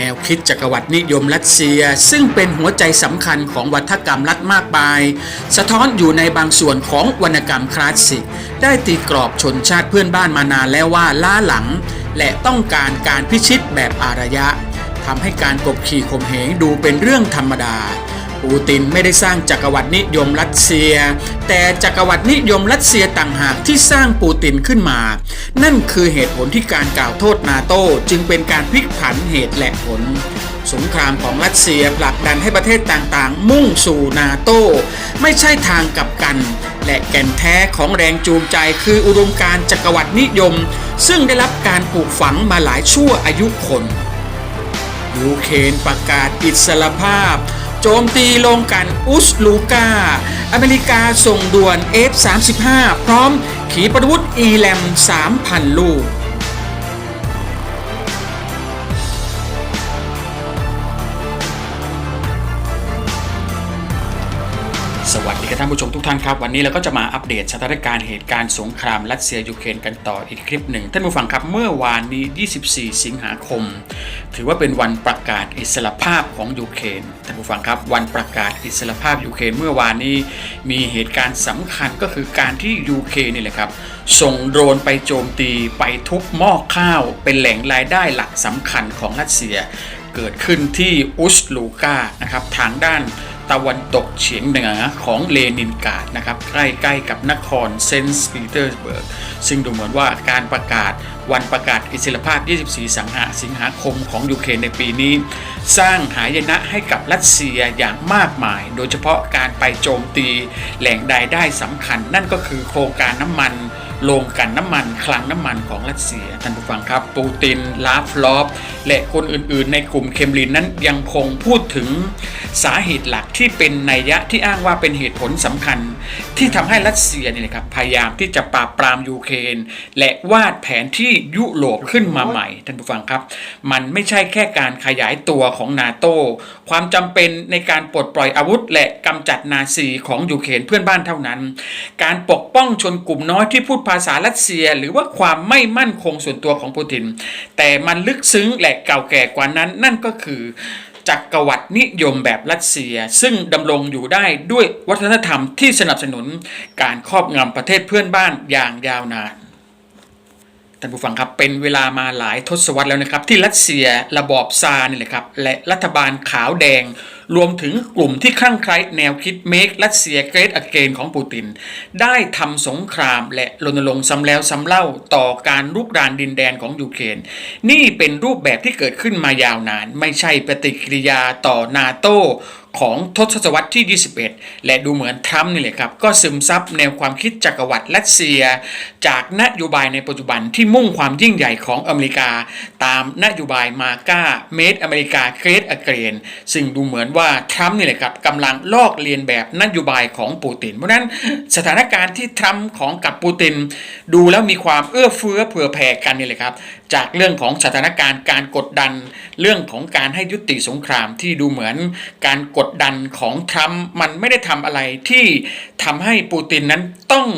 แนวคิดจักรวรรดินิยมรัสเซีย ซึ่งเป็นหัวใจสำคัญของวัฒกรรมรัฐมากมาย สะท้อนอยู่ในบางส่วนของวรรณกรรมคลาสสิก ได้ตีกรอบชนชาติเพื่อนบ้านมานานแล้วว่าล้าหลัง และต้องการการพิชิตแบบอารยะทำให้การกบขี่ข่มเหงดูเป็นเรื่องธรรมดา ปูตินไม่ได้สร้างจักรวรรดินิยมรัสเซีย แต่จักรวรรดินิยมรัสเซียต่างหากที่สร้างปูตินขึ้นมา นั่นคือเหตุผลที่การกล่าวโทษนาโต้จึงเป็นการพลิกผันเหตุและผลสงครามของรัสเซียผลักดันให้ประเทศต่างๆ มุ่งสู่นาโต้ไม่ใช่ทางกลับกัน และแก่นแท้ของแรงจูงใจคืออุดมการจักรวรรดินิยม ซึ่งได้รับการปลูกฝังมาหลายชั่วอายุคนยูเครนประกาศอิสรภาพ โจมตีลงกันอุสลูกา อเมริกาส่งด่วน F35 พร้อมขีปนาวุธอีแลม3,000 ลูกานผู้ชมทุกท่านครับ วันนี้เราก็จะมาอัปเดตสถานการณ์เหตุการณ์สงครามรัสเซียยูเครนกันต่ออีกคลิปหนึ่ง ท่านผู้ฟังครับเมื่อวานนี้ 24 สิงหาคม ถือว่าเป็นวันประกาศอิสรภาพของยูเครนท่านผู้ฟังครับวันประกาศอิสรภาพยูเครนเมื่อวานนี้มีเหตุการณ์สำคัญก็คือการที่ยูเครนนี่แหละครับส่งโดรนไปโจมตีไปทุบหม้อข้าว เป็นแหล่งรายได้หลักสำคัญของรัสเซีย เกิดขึ้นที่อุสลูกานะครับทางด้าน ตะวันตกเฉียงเหนือของเลนินกราดนะครับใกล้ๆกับนครเซนต์ปีเตอร์สเบิร์กซึ่งดูเหมือนว่าการประกาศ วันประกาศอิสรภาพ 24 สิงหาสิงหาคมของยูเครนในปีนี้ สร้างหายนะให้กับรัสเซียอย่างมากมาย โดยเฉพาะการไปโจมตีแหล่งใดได้สำคัญ นั่นก็คือโครงการน้ำมันโรงกันน้ำมันคลังน้ำมันของรัสเซียท่านผู้ฟังครับ ปูติน ลาฟลอฟ และคนอื่นๆ ในกลุ่มเคมรินนั้นยังคงพูดถึงสาเหตุหลักที่เป็นนัยยะที่อ้างว่าเป็นเหตุผลสำคัญ ที่ทำให้รัสเซียนี่ยนะครับพยายามที่จะปราบปรามยูเครนและวาดแผนที่ยุโรปขึ้นมาใหม่ ท่านผู้ฟังครับ มันไม่ใช่แค่การขยายตัวของนาโตความจำเป็นในการปลดปล่อยอาวุธ และกำจัดนาซีของยูเครนเพื่อนบ้านเท่านั้น การปกป้องชนกลุ่มน้อยที่พูดภาษารัสเซีย หรือว่าความไม่มั่นคงส่วนตัวของปูติน แต่มันลึกซึ้งและเก่าแก่กว่านั้น นั่นก็คือจักรวรรดินิยมแบบรัสเซีย ซึ่งดำรงอยู่ได้ด้วยวัฒนธรรมที่สนับสนุนการครอบงำประเทศเพื่อนบ้านอย่างยาวนาน ท่านผู้ฟังครับเป็นเวลามาหลายทศวรรษแล้วนะครับ ที่รัสเซียระบอบซาร์นี่แหละครับและรัฐบาลขาวแดง รวมถึงกลุ่มที่คลั่งไคล้แนวคิดเมกรัสเซียเกรดอเกนของปูติน ได้ทำสงครามและรณรงค์ซ้ำแล้วซ้ำเล่าต่อการลุกรานดินแดนของยูเครนนี่เป็นรูปแบบที่เกิดขึ้นมายาวนาน ไม่ใช่ปฏิกิริยาต่อนาโตของทศวรรษที่ 21 และดูเหมือนทรัมป์นี่แหละครับ ก็ซึมซับแนวความคิดจักรวรรดิรัสเซีย จากนโยบายในปัจจุบันที่มุ่งความยิ่งใหญ่ของอเมริกา ตามนโยบายมาก้าเมดอเมริกาเกรดอเกรนซึ่งดูเหมือนว่าทรัมป์นี่แหละครับกำลังลอกเลียนแบบนโยบายของปูติน เพราะนั้นสถานการณ์ที่ทรัมป์ของกับปูติน ดูแล้วมีความเอื้อเฟื้อเผื่อแผ่กันนี่แหละครับ จากเรื่องของสถานการณ์การกดดัน เรื่องของการให้ยุติสงครามที่ดูเหมือนการกดดันของทรัมป์มันไม่ได้ทำอะไรที่ทำให้ปูตินนั้นต้อง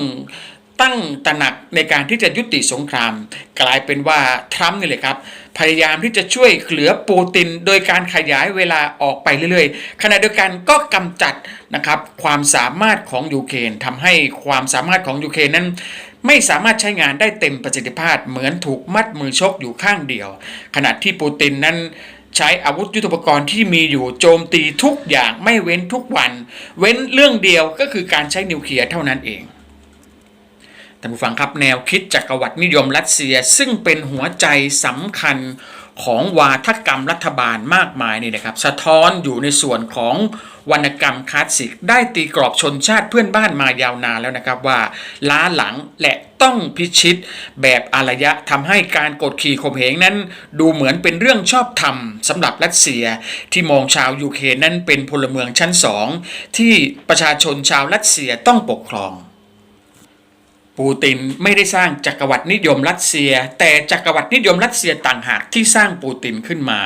ตั้งตระหนักในการที่จะยุติสงคราม กลายเป็นว่าทรัมป์นี่แหละครับ พยายามที่จะช่วยเหลือปูติน โดยการขยายเวลาออกไปเรื่อยๆ ขณะเดียวกันก็กำจัดนะครับความสามารถของยูเครนทำให้ความสามารถของยูเครนนั้นไม่สามารถใช้งานได้เต็มประสิทธิภาพเหมือนถูกมัดมือชกอยู่ข้างเดียว ขณะที่ปูตินนั้นใช้อาวุธยุทโธปกรณ์ที่มีอยู่โจมตีทุกอย่างไม่เว้นทุกวัน เว้นเรื่องเดียวก็คือการใช้นิวเคลียร์เท่านั้นเอง ท่านผู้ฟังครับแนวคิดจักรวรรดินิยมรัสเซีย ซึ่งเป็นหัวใจสำคัญของวาทกรรมรัฐบาลมากมายนี่นะครับ สะท้อนอยู่ในส่วนของวรรณกรรมคลาสสิก ได้ตีกรอบชนชาติเพื่อนบ้านมายาวนานแล้วนะครับว่า ล้าหลังและต้องพิชิตแบบอารยะทำให้การกดขี่ข่มเหงนั้น ดูเหมือนเป็นเรื่องชอบธรรมสำหรับรัสเซีย ที่มองชาวยูเครนนั้นเป็นพลเมืองชั้นสองที่ประชาชนชาวรัสเซียต้องปกครอง ปูตินไม่ได้สร้างจักรวรรดินิยมรัสเซีย แต่จักรวรรดินิยมรัสเซียต่างหากที่สร้างปูตินขึ้นมา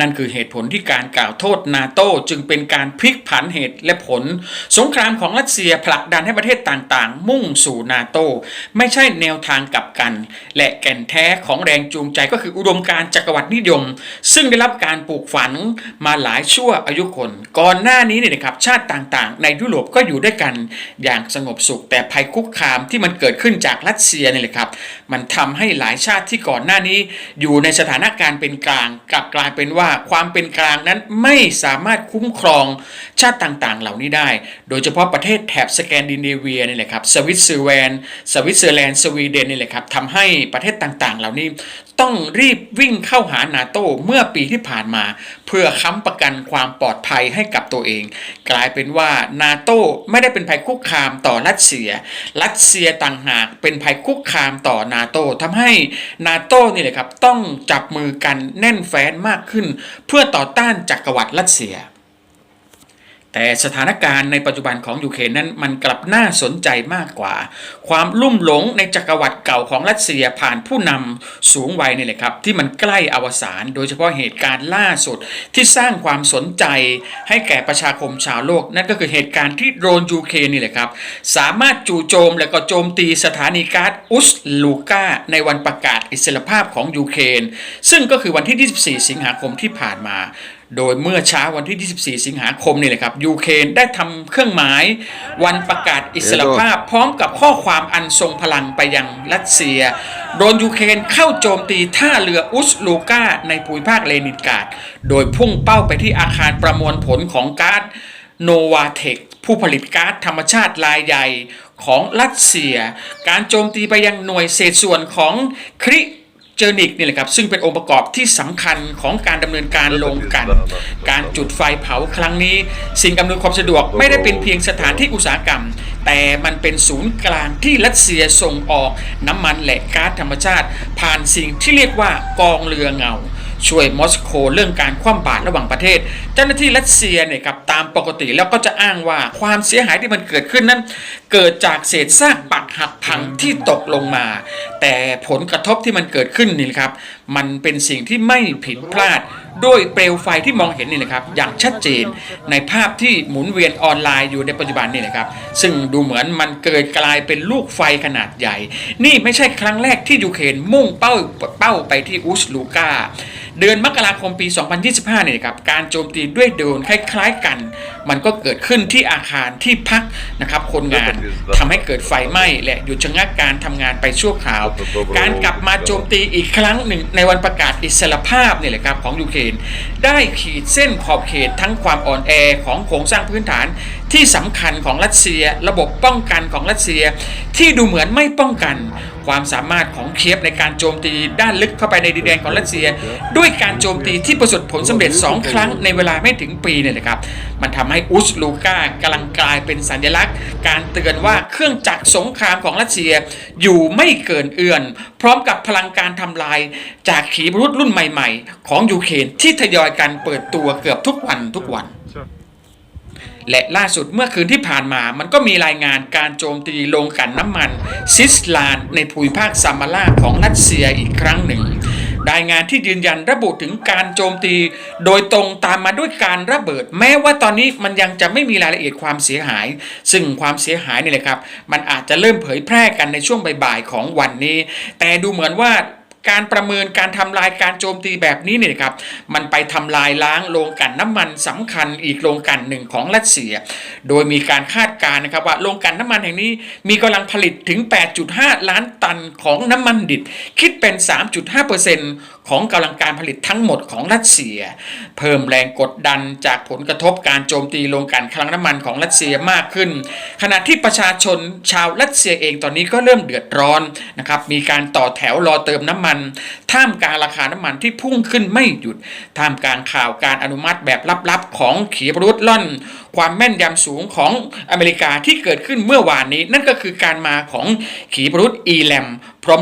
นั่นคือเหตุผลที่การกล่าวโทษนาโต้จึงเป็นการพลิกผันเหตุและผล สงครามของรัสเซียผลักดันให้ประเทศต่างๆ มุ่งสู่นาโต้ไม่ใช่แนวทางกลับกัน และแก่นแท้ของแรงจูงใจก็คืออุดมการจักรวรรดินิยม ซึ่งได้รับการปลูกฝังมาหลายชั่วอายุคน ก่อนหน้านี้เนี่ยนะครับชาติต่างๆ ในยุโรปก็อยู่ด้วยกันอย่างสงบสุข แต่ภัยคุกคามที่มันเกิดขึ้นจากรัสเซียนี่แหละครับ มันทำให้หลายชาติที่ก่อนหน้านี้ อยู่ในสถานการณ์เป็นกลางกลับกลายเป็นว่าความเป็นกลางนั้นไม่สามารถคุ้มครองชาติต่างๆ เหล่านี้ได้ โดยเฉพาะประเทศแถบสแกนดิเนเวียนี่แหละครับสวิตเซอร์แลนด์สวิตเซอร์แลนด์สวีเดนนี่แหละครับทำให้ประเทศต่างๆ เหล่านี้ต้องรีบวิ่งเข้าหานาโตเมื่อปีที่ผ่านมา เพื่อค้ำประกันความปลอดภัยให้กับตัวเอง กลายเป็นว่านาโตไม่ได้เป็นภัยคุกคามต่อรัสเซีย รัสเซียต่างหากเป็นภัยคุกคามต่อนาโตทำให้นาโตนี่แหละครับต้องจับมือกันแน่นแฟ้นมากขึ้น เพื่อต่อต้านจักรวรรดิรัสเซีย แต่สถานการณ์ในปัจจุบันของยูเครนนั้นมันกลับน่าสนใจมากกว่า ความลุ่มหลงในจักรวรรดิเก่าของรัสเซียผ่านผู้นำสูงวัยนี่แหละครับ ที่มันใกล้อวสานโดยเฉพาะเหตุการณ์ล่าสุดที่สร้างความสนใจให้แก่ประชาคมชาวโลก นั่นก็คือเหตุการณ์ที่โดรนยูเครนนี่แหละครับ สามารถจู่โจมและก็โจมตีสถานีก๊าซอุสลูกาในวันประกาศอิสรภาพของยูเครนซึ่งก็คือวันที่ 24 สิงหาคมที่ผ่านมา โดยเมื่อเช้าวันที่ 24 สิงหาคมนี่แหละครับยูเครนได้ทำเครื่องหมายวันประกาศอิสรภาพ พร้อมกับข้อความอันทรงพลังไปยังรัสเซีย โดนยูเครนเข้าโจมตีท่าเรืออุสลูกาในภูมิภาคเลนินกราดโดยพุ่งเป้าไปที่อาคารประมวลผลของก๊าซโนวาเทคผู้ผลิตก๊าซธรรมชาติรายใหญ่ของรัสเซีย การโจมตีไปยังหน่วยเศษส่วนของคริ เจอร์นิกนี่แหละครับซึ่งเป็นองค์ประกอบที่สำคัญของการดำเนินการลงกัน การจุดไฟเผาครั้งนี้ สิ่งอำนวยความสะดวกไม่ได้เป็นเพียงสถานที่อุตสาหกรรม แต่มันเป็นศูนย์กลางที่รัสเซียส่งออกน้ำมันและก๊าซธรรมชาติ ผ่านสิ่งที่เรียกว่ากองเรือเงา ช่วยมอสโกเรื่องการคว่ำบาตรระหว่างประเทศ เจ้าหน้าที่รัสเซียเนี่ยครับตามปกติแล้วก็จะอ้างว่าความเสียหายที่มันเกิดขึ้นนั้น เกิดจากเศษซากปักหักพังที่ตกลงมา แต่ผลกระทบที่มันเกิดขึ้นนี่นะครับ มันเป็นสิ่งที่ไม่ผิดพลาดด้วยเปลวไฟที่มองเห็นนี่นะครับ อย่างชัดเจนในภาพที่หมุนเวียนออนไลน์อยู่ในปัจจุบันนี่นะครับ ซึ่งดูเหมือนมันเกิดกลายเป็นลูกไฟขนาดใหญ่ นี่ไม่ใช่ครั้งแรกที่ยูเครนมุ่งเป้าเป้าไปที่อุสลูกา เดือนมกราคมปี 2025 เนี่ยครับการโจมตีด้วยโดรนคล้าย ๆกัน มันก็เกิดขึ้นที่อาคารที่พักนะครับคนงานทำให้เกิดไฟไหม้และหยุดชะงักการทำงานไปชั่วคราว การกลับมาโจมตีอีกครั้งหนึ่งในวันประกาศอิสรภาพเนี่ยแหละครับของยูเครนได้ขีดเส้นขอบเขตทั้งความอ่อนแอของโครงสร้างพื้นฐาน ที่สำคัญของรัสเซีย ระบบป้องกันของรัสเซีย ที่ดูเหมือนไม่ป้องกัน ความสามารถของเคียฟในการโจมตีด้านลึกเข้าไปในดินแดนของรัสเซีย ด้วยการโจมตีที่ประสบผลสำเร็จ 2 ครั้งในเวลาไม่ถึงปีเนี่ยนะครับมันทำให้อุสลูกากำลังกลายเป็นสัญลักษณ์ การเตือนว่าเครื่องจักรสงครามของรัสเซียอยู่ไม่เกินเอื้อน พร้อมกับพลังการทำลาย จากขีปนาวุธรุ่นใหม่ ๆ ของยูเครนที่ทยอยกันเปิดตัวเกือบทุกวันทุกวัน และล่าสุดเมื่อคืนที่ผ่านมามันก็มีรายงานการโจมตีโรงกลั่นน้ำมัน ซิสลาน ในภูมิภาคซามาลาของรัสเซียอีกครั้งหนึ่ง รายงานที่ยืนยันระบุถึงการโจมตี โดยตรงตามมาด้วยการระเบิด แม้ว่าตอนนี้มันยังจะไม่มีรายละเอียดความเสียหาย ซึ่งความเสียหายนี่แหละครับ มันอาจจะเริ่มเผยแพร่กันในช่วงบ่ายๆของวันนี้ แต่ดูเหมือนว่า การประเมินการทำลายการโจมตีแบบนี้เนี่ยครับมันไปทำลายล้างโรงกลั่นน้ำมันสำคัญอีกโรงกลั่นหนึ่งของรัสเซีย โดยมีการคาดการณ์นะครับว่าโรงกลั่นน้ำมันแห่งนี้มีกำลังผลิตถึง 8.5 ล้านตันของน้ำมันดิบคิดเป็น 3.5%ของกำลังการผลิตทั้งหมดของรัสเซีย เพิ่มแรงกดดันจากผลกระทบการโจมตีโรงกลั่นคลังน้ำมันของรัสเซียมากขึ้น ขณะที่ประชาชนชาวรัสเซียเองตอนนี้ก็เริ่มเดือดร้อนนะครับมีการต่อแถวรอเติมน้ำมันท่ามกลางราคาน้ำมันที่พุ่งขึ้นไม่หยุด ท่ามกลางข่าวการอนุมัติแบบลับๆ ของขีปนาวุธล่อน ความแม่นยำสูงของอเมริกาที่เกิดขึ้นเมื่อวานนี้ นั่นก็คือการมาของขีปนาวุธอีแลม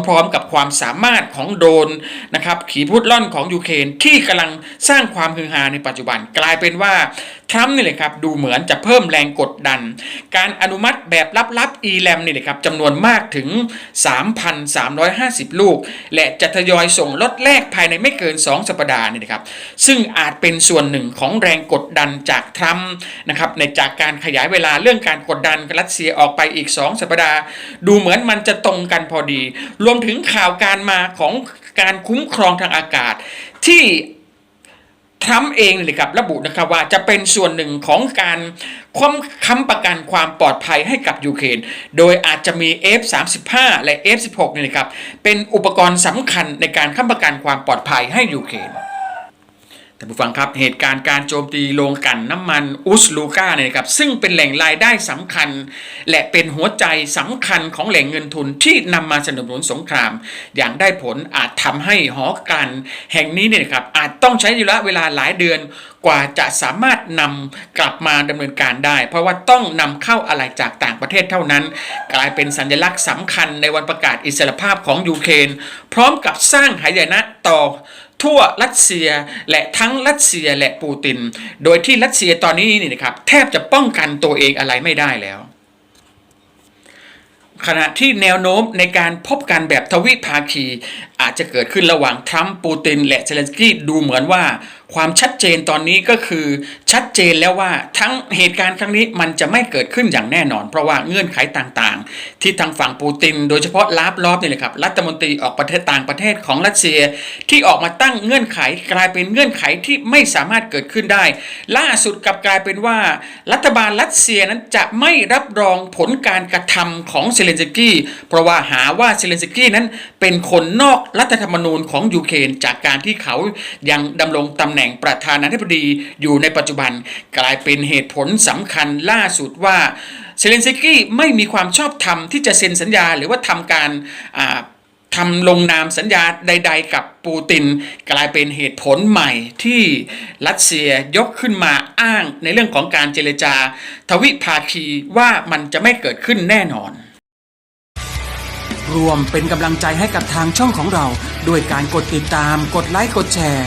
พร้อมๆ กับความสามารถของโดนนะครับขีปนาวุธล่อนของยูเครนที่กำลังสร้างความฮือฮาในปัจจุบันกลายเป็นว่าทรัมป์นี่เลยครับดูเหมือนจะเพิ่มแรงกดดัน การอนุมัติแบบลับๆ e l a m นี่เลยครับจำนวนมากถึง 3,350 ลูก และจะทยอยส่งล็อตแรกภายในไม่เกิน 2 สัปดาห์นี่นะครับซึ่งอาจเป็นส่วนหนึ่งของแรงกดดันจากทรัมป์นะครับในจากการขยายเวลาเรื่องการกดดันรัสเซียออกไปอีก 2 สัปดาห์ ดูเหมือนมันจะตรงกันพอดี รวมถึงข่าวการมาของการคุ้มครองทางอากาศ ที่ทรัมป์เองเลยครับระบุนะครับว่าจะเป็นส่วนหนึ่งของการค้ำค้ำประกันความปลอดภัยให้กับยูเครนโดยอาจจะมี F35 และ F16 นี่นะครับเป็นอุปกรณ์สำคัญในการค้ำประกันความปลอดภัยให้ยูเครนานผู้ฟังครับเหตุการณ์การโจมตีโรงกลั่นน้ำมันอุสลูกาเนี่ยครับซึ่งเป็นแหล่งรายได้สำคัญ และเป็นหัวใจสำคัญของแหล่งเงินทุนที่นำมาสนับสนุนสงคราม อย่างได้ผลอาจทำให้หอกลั่นแห่งนี้เนี่ยครับอาจต้องใช้ระยะเวลาหลายเดือนกว่าจะสามารถนำกลับมาดำเนินการได้ เพราะว่าต้องนำเข้าอะไรจากต่างประเทศเท่านั้น กลายเป็นสัญลักษณ์สำคัญในวันประกาศอิสรภาพของยูเครนพร้อมกับสร้างหายนะต่อ ทั่วรัสเซียและทั้งรัสเซียและปูติน โดยที่รัสเซียตอนนี้นี่นะครับแทบจะป้องกันตัวเองอะไรไม่ได้แล้ว ขณะที่แนวโน้มในการพบกันแบบทวิภาคี อาจจะเกิดขึ้นระหว่างทรัมป์ปูติน และเซเลนสกี้ดูเหมือนว่า ความชัดเจนตอนนี้ก็คือชัดเจนแล้วว่าทั้งเหตุการณ์ครั้งนี้มันจะไม่เกิดขึ้นอย่างแน่นอน เพราะว่าเงื่อนไขต่างๆ ที่ทางฝั่งปูติน โดยเฉพาะลาบลอบนี่แหละครับรัฐมนตรีออกประเทศต่างประเทศของรัสเซีย ที่ออกมาตั้งเงื่อนไขกลายเป็นเงื่อนไขที่ไม่สามารถเกิดขึ้นได้ ล่าสุดกลับกลายเป็นว่า รัฐบาลรัสเซียนั้นจะไม่รับรองผลการกระทำของเซเลนสกี้เพราะว่าหาว่าเซเลนสกี้นั้นเป็นคนนอกรัฐธรรมนูญของยูเครนจากการที่เขายังดำรงตำแหน่งประธานาธิบดีอยู่ในปัจจุบันกลายเป็นเหตุผลสำคัญล่าสุดว่าเซเลนสกี้ไม่มีความชอบธรรมที่จะเซ็นสัญญาหรือว่าทำการอ่าทำลงนามสัญญาใด ๆ กับปูติน กลายเป็นเหตุผลใหม่ที่รัสเซียยกขึ้นมาอ้างในเรื่องของการเจรจา ทวิภาคีว่ามันจะไม่เกิดขึ้นแน่นอน รวมเป็นกำลังใจให้กับทางช่องของเรา ด้วยการกดติดตามกดไลค์กดแชร์